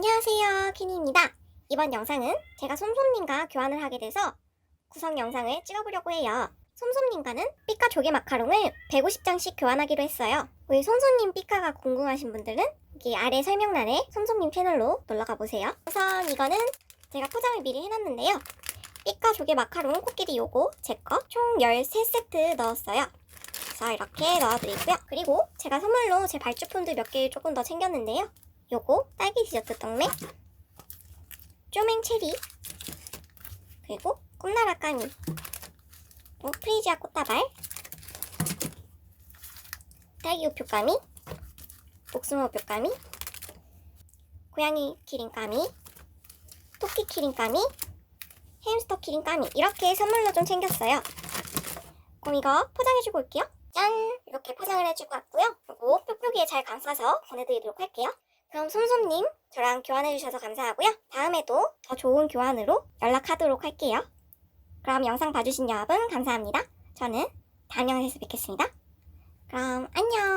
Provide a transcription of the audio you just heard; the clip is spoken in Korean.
안녕하세요, 키니입니다. 이번 영상은 제가 솜솜님과 교환을 하게 돼서 구성 영상을 찍어보려고 해요. 솜솜님과는 삐까 조개 마카롱을 150장씩 교환하기로 했어요. 우리 솜솜님 삐까가 궁금하신 분들은 여기 아래 설명란에 솜솜님 채널로 놀러가 보세요. 우선 이거는 제가 포장을 미리 해놨는데요. 삐까 조개 마카롱 코끼리 요거 제 거 총 13세트 넣었어요. 그래서 이렇게 넣어드리고요. 그리고 제가 선물로 제 발주품들 몇 개 조금 더 챙겼는데요. 요거 딸기 디저트 떡메 쪼맹 체리. 그리고 꿈나라 까미 또 프리지아 꽃다발. 딸기 우표 까미. 복숭아 우표 까미. 고양이 키링 까미. 토끼 키링 까미. 햄스터 키링 까미. 이렇게 선물로 좀 챙겼어요. 그럼 이거 포장해주고 올게요. 짠! 이렇게 포장을 해주고 왔고요. 그리고 뾱뾱이에 잘 감싸서 보내드리도록 할게요 그럼 솜솜님 저랑 교환해주셔서 감사하고요. 다음에도 더 좋은 교환으로 연락하도록 할게요. 그럼 영상 봐주신 여러분 감사합니다. 저는 다음 영상에서 뵙겠습니다. 그럼 안녕!